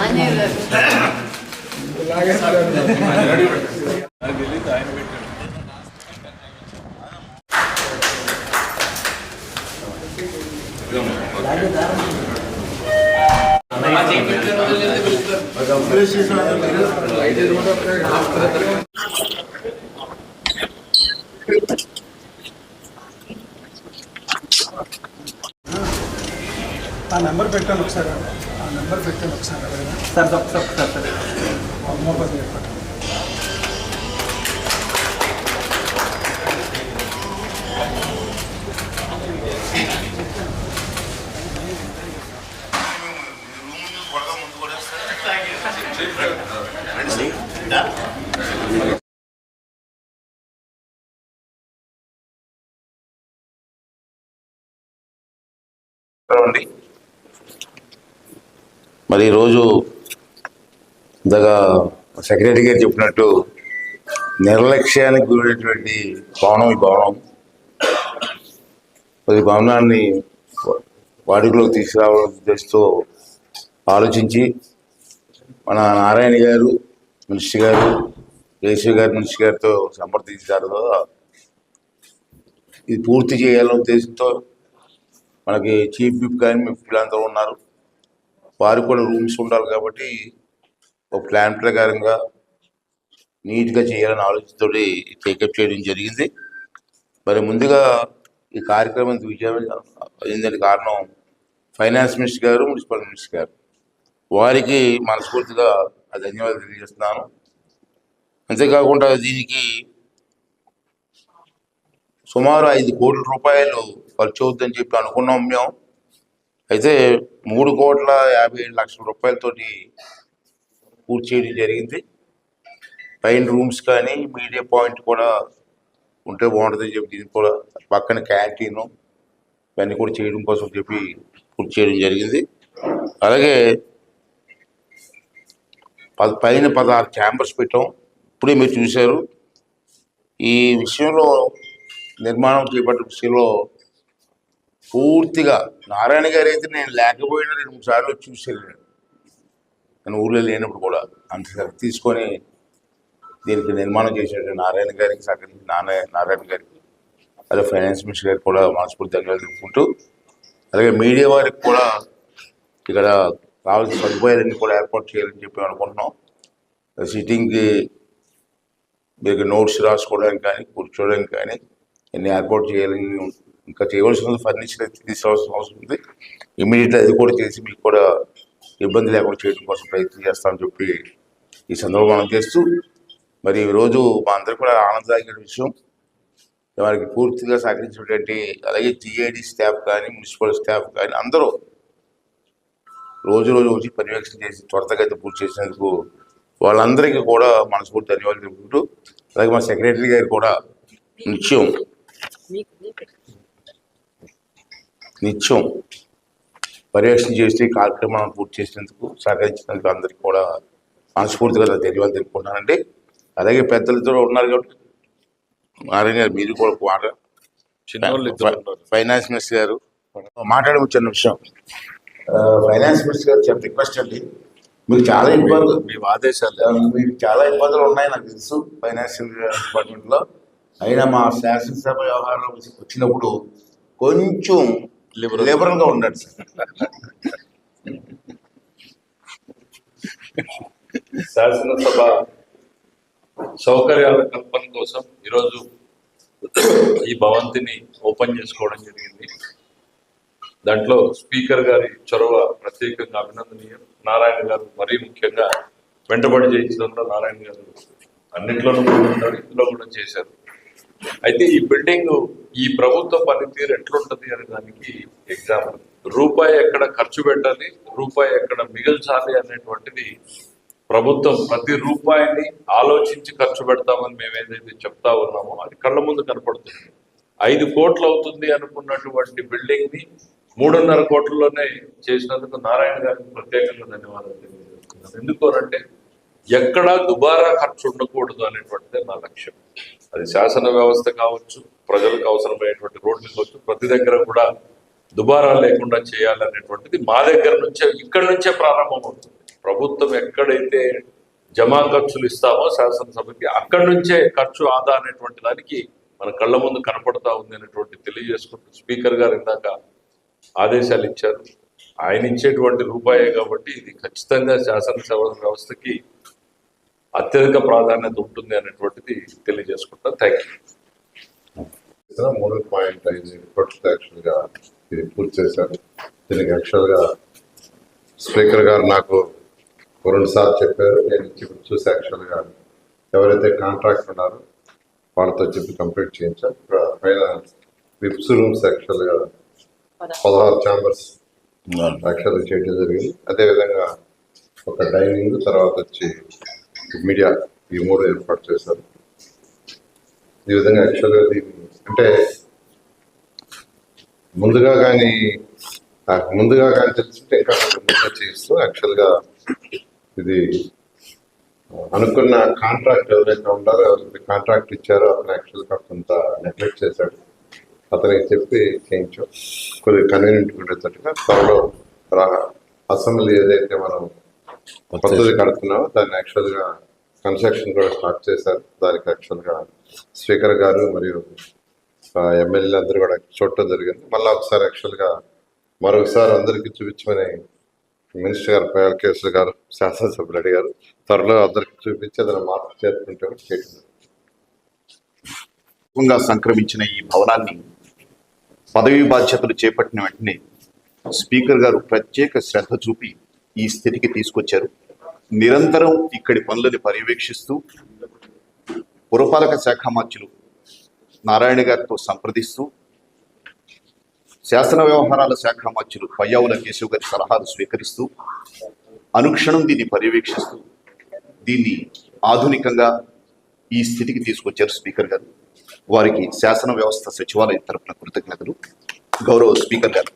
ఆంజనేయ ఆ నెంబర్ పెట్టాను ఒకసారి. ఆ నెంబర్ పెట్టాను ఒకసారి. సార్ సార్ సార్ సార్ మోపతి చెప్పండి. అండి మరి ఈరోజు ఇంతగా సెక్రటరీ గారు చెప్పినట్టు నిర్లక్ష్యానికి గురైనటువంటి భవనం ఈ భవనం. మరి భవనాన్ని వాడుకలోకి తీసుకురావాలని ఉద్దేశంతో ఆలోచించి మన నారాయణ గారు మినిస్టర్ గారు కేశవ్ గారు మినిస్టర్ గారితో సంప్రదించారు ఇది పూర్తి చేయాలనే ఉద్దేశంతో మనకి చీఫ్ విప్ కానీ పిల్లలందరూ ఉన్నారు. వారికి కూడా రూమ్స్ ఉండాలి కాబట్టి ఒక ప్లాన్ ప్రకారంగా నీట్గా చేయాలని ఆలోచనతో టేకప్ చేయడం జరిగింది. మరి ముందుగా ఈ కార్యక్రమం ఇంత విజయం అయిందని కారణం ఫైనాన్స్ మినిస్టర్ గారు మున్సిపల్ మినిస్టర్ గారు. వారికి మనస్ఫూర్తిగా ధన్యవాదాలు తెలియజేస్తున్నాను. అంతేకాకుండా దీనికి సుమారు ఐదు కోట్ల రూపాయలు ఖర్చు అవుతుందని చెప్పి అనుకున్నాం మేము. అయితే మూడు కోట్ల యాభై ఏడు లక్షల రూపాయలతోటి పూర్తి చేయడం జరిగింది. పైన రూమ్స్ కానీ మీడియా పాయింట్ కూడా ఉంటే బాగుంటుందని చెప్పి దీనికి కూడా పక్కన క్యాంటీన్ ఇవన్నీ కూడా చేయడం కోసం చెప్పి పూర్తి చేయడం జరిగింది. అలాగే ప- పైన పదహారు క్యాంపర్స్ పెట్టాం. ఇప్పుడే మీరు చూశారు. ఈ విషయంలో నిర్మాణం చేపట్టిన విషయంలో పూర్తిగా. నారాయణ గారు అయితే నేను లేకపోయినా రెండు మూడు సార్లు వచ్చి నేను. ఊళ్ళో లేనప్పుడు కూడా అంత శ్రద్ధ తీసుకొని దీనికి నిర్మాణం చేసినట్టు నారాయణ గారికి సహకరించి నారాయణ నారాయణ గారికి అలాగే ఫైనాన్స్ మినిస్టర్ గారికి కూడా మనస్ఫూర్తి ధన్యవాదాలు తెలుపుకుంటూ అలాగే మీడియా వారికి కూడా ఇక్కడ కావాల్సిన సదుపాయాలన్నీ కూడా ఏర్పాటు చేయాలని చెప్పి అనుకుంటున్నాం. సిట్టింగ్కి మీకు నోట్స్ రాసుకోవడానికి కానీ కూర్చోవడానికి కానీ ఎన్ని ఏర్పాటు చేయాలని ఇంకా చేయవలసిన ఫర్నిచర్ అయితే తీసుకోవాల్సిన అవసరం ఉంది. ఇమీడియట్గా అది కూడా చేసి మీకు కూడా ఇబ్బంది లేకుండా చేయడం కోసం ప్రయత్నం చేస్తామని చెప్పి ఈ సందర్భంగా మనం చేస్తూ మరి ఈరోజు మా అందరికీ కూడా ఆనందదాయక విషయం. వారికి పూర్తిగా సహకరించినటువంటి అలాగే టీఐడి స్టాఫ్ కానీ మున్సిపల్ స్టాఫ్ కానీ అందరూ రోజు రోజు వచ్చి పర్యవేక్షణ చేసి త్వరతగతి పూర్తి చేసినందుకు వాళ్ళందరికీ కూడా మనస్ఫూర్తి ధన్యవాదాలు తెలుపుకుంటూ అలాగే మా సెక్రటరీ గారు కూడా నిత్యం నిత్యం పర్యవేక్షణ చేసి ఈ కార్యక్రమాన్ని పూర్తి చేసినందుకు సహకరించినందుకు అందరికీ కూడా మనస్ఫూర్తిగా ధన్యవాదాలు తెలుపుకుంటానండి అలాగే పెద్దలతో ఉన్నారు కాబట్టి నారాయణ గారు మీరు కూడా మాట. ఫైనాన్స్ మినిస్టర్ గారు మాట్లాడము చిన్న విషయం. ఫైనాన్స్ మినిస్టర్ గారు చాలా రిక్వెస్ట్ అండి. మీకు చాలా ఇబ్బందులు మీ ఆదేశాలు. మీకు చాలా ఇబ్బందులు ఉన్నాయి నాకు తెలుసు ఫైనాన్షియల్ డిపార్ట్మెంట్లో అయినా మా శాసనసభ వ్యవహారంలో వచ్చినప్పుడు కొంచెం. లిబరల్గా ఉండండి. సార్ శాసనసభ సౌకర్యాల కల్పన కోసం ఈరోజు ఈ భవంతిని ఓపెన్ చేసుకోవడం జరిగింది. దాంట్లో స్పీకర్ గారి చొరవ ప్రత్యేకంగా అభినందనీయం. నారాయణ గారు మరీ ముఖ్యంగా వెంటబడి చేయించడంలో నారాయణ గారు అన్నింటిలోనూ ఉన్నారు ఇందులో కూడా చేశారు. అయితే ఈ బిల్డింగ్ ఈ ప్రభుత్వ పనితీరు ఎట్లుంటది అనే దానికి ఎగ్జాంపుల్. రూపాయి ఎక్కడ ఖర్చు పెట్టాలి రూపాయి ఎక్కడ మిగిల్చాలి అనేటువంటిది ప్రభుత్వం ప్రతి రూపాయిని ఆలోచించి ఖర్చు పెడతామని మేము ఏదైతే చెప్తా ఉన్నామో అది కళ్ళ ముందు కనపడుతుంది. ఐదు కోట్లు అవుతుంది అనుకున్నటువంటి బిల్డింగ్ని మూడున్నర కోట్లలోనే చేసినందుకు నారాయణ గారికి ప్రత్యేకంగా ధన్యవాదాలు తెలియజేస్తున్నాను. ఎందుకు అంటే ఎక్కడా దుబారా ఖర్చు ఉండకూడదు అనేటువంటిదే నా లక్ష్యం. అది శాసన వ్యవస్థ కావచ్చు ప్రజలకు అవసరమైనటువంటి రోడ్లు కావచ్చు ప్రతి దగ్గర కూడా దుబారా లేకుండా చేయాలనేటువంటిది మా దగ్గర నుంచే ఇక్కడ నుంచే ప్రారంభమవుతుంది ప్రభుత్వం ఎక్కడైతే జమా ఖర్చులు ఇస్తామో శాసనసభకి అక్కడి నుంచే ఖర్చు ఆదా అనేటువంటి దానికి మన కళ్ళ ముందు కనపడతా ఉంది అనేటువంటి తెలియజేసుకుంటూ స్పీకర్ గారు ఇందాక ఆదేశాలు ఇచ్చారు. ఆయన ఇచ్చేటువంటి రూపాయే కాబట్టి ఇది ఖచ్చితంగా శాసనసభ వ్యవస్థకి అత్యధిక ప్రాధాన్యత ఉంటుంది అనేటువంటిది తెలియజేసుకుంటా. థ్యాంక్ యూ మూడు పాయింట్ ఐదు కోట్లతో యాక్చువల్గా ఇది పూర్తి చేశారు. దీనికి యాక్చువల్గా స్పీకర్ గారు నాకు రెండు సార్లు చెప్పారు. నేను ఇచ్చి ఇప్పుడు చూసి యాక్చువల్గా ఎవరైతే కాంట్రాక్ట్ ఉన్నారో వాళ్ళతో చెప్పి కంప్లీట్ చేయించాం. పైన విప్స్ రూమ్స్ యాక్చువల్గా పదహారు ఛాంబర్స్ యాక్చువల్గా చేయడం జరిగింది. అదేవిధంగా ఒక డైనింగ్ తర్వాత వచ్చి మీడియా ఈ మూడు ఏర్పాటు చేశారు. ఈ విధంగా యాక్చువల్గా దీన్ని అంటే ముందుగా కానీ నాకు ముందుగా కానీ తెలుసుంటే ఇంకా ముందుగా చేయిస్తూ యాక్చువల్గా ఇది అనుకున్న కాంట్రాక్ట్ ఎవరైతే ఉన్నారో ఎవరైతే కాంట్రాక్ట్ ఇచ్చారో అతను యాక్చువల్గా కొంత నెగ్లెక్ట్ చేశాడు. అతనికి చెప్పి చేయించాం. కొద్దిగా కన్వీనియంట్ ఉండేటట్టుగా త్వరలో అసెంబ్లీ ఏదైతే మనం కొత్తది కడుతున్నామో దాన్ని యాక్చువల్గా కన్స్ట్రక్షన్ కూడా స్టార్ట్ చేశారు. దానికి యాక్చువల్గా స్పీకర్ గారు మరియు ఎమ్మెల్యేలు అందరూ కూడా చూడటం జరిగింది. మళ్ళీ ఒకసారి యాక్చువల్గా మరొకసారి అందరికీ చూపించమని మినిస్టర్ గారు పయాల కేసులు గారు శాసనసభ్యులు అడిగారు. త్వరలో అందరికీ చూపించి ఏదైనా మార్పు చేరుకుంటే కూడా చేయడం గా సంక్రమించిన ఈ భవనాన్ని పదవీ బాధ్యతలు చేపట్టిన వెంటనే స్పీకర్ గారు ప్రత్యేక శ్రద్ధ చూపి ఈ స్థితికి తీసుకొచ్చారు. నిరంతరం ఇక్కడి పనులను పర్యవేక్షిస్తూ పురపాలక శాఖ మంత్రులు నారాయణ గారితో సంప్రదిస్తూ శాసన వ్యవహారాల శాఖ మంత్రులు పయ్యావుల కేశవ్ గారి సలహాలు స్వీకరిస్తూ అనుక్షణం దీన్ని పర్యవేక్షిస్తూ దీన్ని ఆధునికంగా ఈ స్థితికి తీసుకొచ్చారు స్పీకర్ గారు. వారికి శాసన వ్యవస్థ సచివాలయం తరపున కృతజ్ఞతలు. గౌరవ స్పీకర్ గారు.